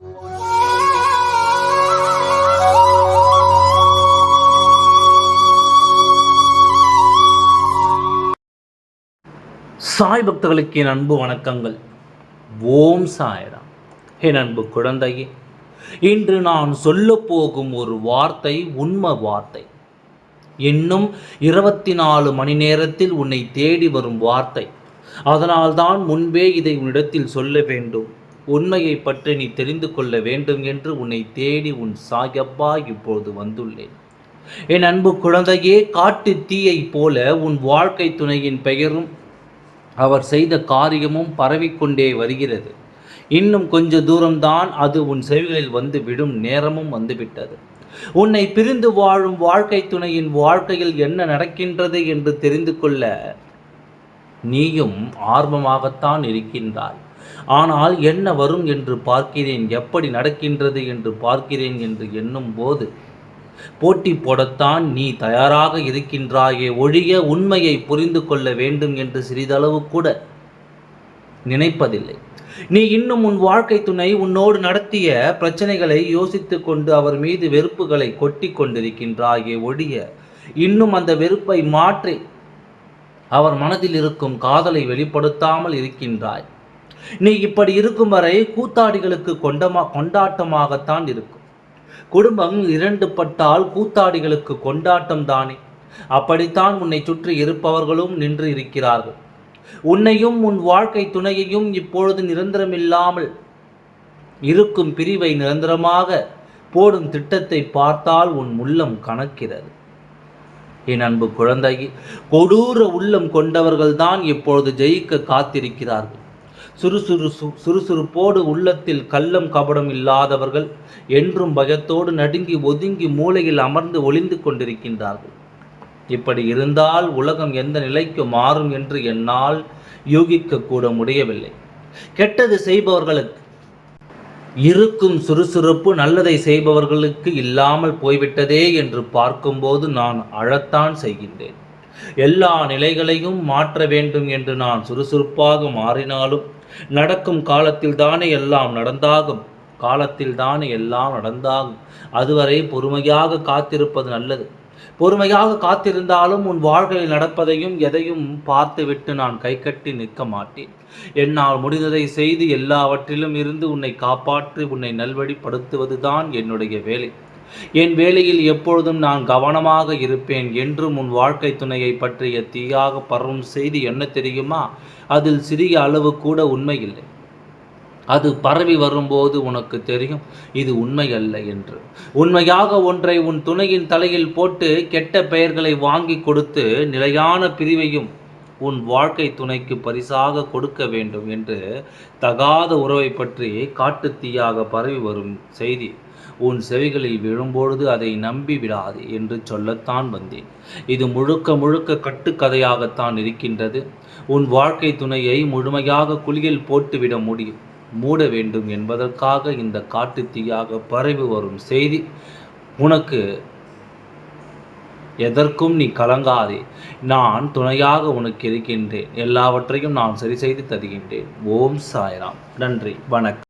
சாய் பக்தர்களுக்கு என் அன்பு வணக்கங்கள். ஓம் சாயராம். என் அன்பு குழந்தையே இன்று நான் சொல்ல போகும் ஒரு வார்த்தை உண்மை வார்த்தை. இன்னும் இருபத்தி நாலு மணி நேரத்தில் உன்னை தேடி வரும் வார்த்தை. அதனால்தான் முன்பே இதை உன்னிடத்தில் சொல்ல வேண்டும். உண்மையை பற்றி நீ தெரிந்து கொள்ள வேண்டும் என்று உன்னை தேடி உன் சாயப்பா இப்பொழுது வந்துள்ளேன். என் அன்பு குழந்தையே காட்டு தீயைப் போல உன் வாழ்க்கை துணையின் பெயரும் அவர் செய்த காரியமும் பரவிக்கொண்டே வருகிறது. இன்னும் கொஞ்ச தூரம்தான் அது உன் செவிகளில் வந்து விடும் நேரமும் வந்துவிட்டது. உன்னை பிரிந்து வாழும் வாழ்க்கை துணையின் வாழ்க்கையில் என்ன நடக்கின்றது என்று தெரிந்து கொள்ள நீயும் ஆர்வமாகத்தான் இருக்கின்றாய். ஆனால் என்ன வரும் என்று பார்க்கிறேன்? எப்படி நடக்கின்றது என்று பார்க்கிறேன்? என்று எண்ணும் போது போட்டி போடத்தான் நீ தயாராக இருக்கின்றாயே ஒழிய உண்மையை புரிந்து கொள்ள வேண்டும் என்று சிறிதளவு கூட நினைப்பதில்லை. நீ இன்னும் உன் வாழ்க்கை துணை உன்னோடு நடத்திய பிரச்சனைகளை யோசித்து கொண்டு அவர் மீது வெறுப்புகளை கொட்டி கொண்டிருக்கின்றாயே ஒழிய இன்னும் அந்த வெறுப்பை மாற்றி அவர் மனதில் இருக்கும் காதலை வெளிப்படுத்தாமல் இருக்கின்றாய். நீ இப்படி இருக்கும் வரை கூத்தாடிகளுக்கு கொண்டமா கொண்டாட்டமாகத்தான் இருக்கும். குடும்பம் இரண்டு பட்டால் கூத்தாடிகளுக்கு கொண்டாட்டம் தானே. அப்படித்தான் உன்னை சுற்றி இருப்பவர்களும் நின்று இருக்கிறார்கள். உன்னையும் உன் வாழ்க்கை துணையையும் இப்பொழுது நிரந்தரமில்லாமல் இருக்கும் பிரிவை நிரந்தரமாக போடும் திட்டத்தை பார்த்தால் உன் உள்ளம் கணக்கிறது என் அன்பு குழந்தை கொடூர உள்ளம் கொண்டவர்கள்தான் இப்பொழுது ஜெயிக்க காத்திருக்கிறார்கள். சுறுசுறு சுறுசுறுப்போடு உள்ளத்தில் கள்ளம் கபடம் இல்லாதவர்கள் என்றும் பயத்தோடு நடுங்கி ஒதுங்கி மூலையில் அமர்ந்து ஒளிந்து கொண்டிருக்கின்றார்கள். இப்படி இருந்தால் உலகம் எந்த நிலைக்கு மாறும் என்று என்னால் யூகிக்க கூட முடியவில்லை. கெட்டது செய்பவர்களுக்கு இருக்கும் சுறுசுறுப்பு நல்லதை செய்பவர்களுக்கு இல்லாமல் போய்விட்டதே என்று பார்க்கும்போது நான் அழத்தான் செய்கின்றேன். எல்லா நிலைகளையும் மாற்ற வேண்டும் என்று நான் சுறுசுறுப்பாக மாறினாலும் நடக்கும் காலத்தில் தானே எல்லாம் நடந்தாகும். காலத்தில் தானே எல்லாம் நடந்தாகும். அதுவரை பொறுமையாக காத்திருப்பது நல்லது. பொறுமையாக காத்திருந்தாலும் உன் வாழ்க்கையில் நடப்பதையும் எதையும் பார்த்துவிட்டு நான் கைகட்டி நிற்க மாட்டேன். என்னால் முடிந்ததை செய்து எல்லாவற்றிலும் இருந்து உன்னை காப்பாற்றி உன்னை நல்வழிப்படுத்துவதுதான் என்னுடைய வேலை. என் வேலையில் எப்பொழுதும் நான் கவனமாக இருப்பேன் என்றும் உன் வாழ்க்கை துணையை பற்றிய தீயாக பரவும் செய்தி என்ன தெரியுமா? அதில் சிறிய அளவு கூட உண்மை இல்லை அது பரவி வரும்போது உனக்கு தெரியும் இது உண்மை அல்ல என்று. உண்மையாக ஒன்றை உன் துணையின் தலையில் போட்டு கெட்ட பெயர்களை வாங்கி கொடுத்து நிலையான பிரிவையும் உன் வாழ்க்கை துணைக்கு பரிசாக கொடுக்க வேண்டும் என்று தகாத உறவை பற்றி காட்டுத்தீயாக பரவி வரும் செய்தி. உன் செவிகளில் விழும்பொழுது அதை நம்பி விடாது என்று சொல்லத்தான் வந்தேன். இது முழுக்க முழுக்க கட்டுக்கதையாகத்தான் இருக்கின்றது. உன் வாழ்க்கை துணையை முழுமையாக குளியில் போட்டுவிட முடியும். மூட வேண்டும் என்பதற்காக இந்த காட்டு தீயாக பரவி வரும் செய்தி. உனக்கு எதற்கும் நீ கலங்காதே. நான் துணையாக உனக்கு இருக்கின்றேன். எல்லாவற்றையும் நான் சரி செய்து தருகின்றேன். ஓம் சாய்ராம். நன்றி. வணக்கம்.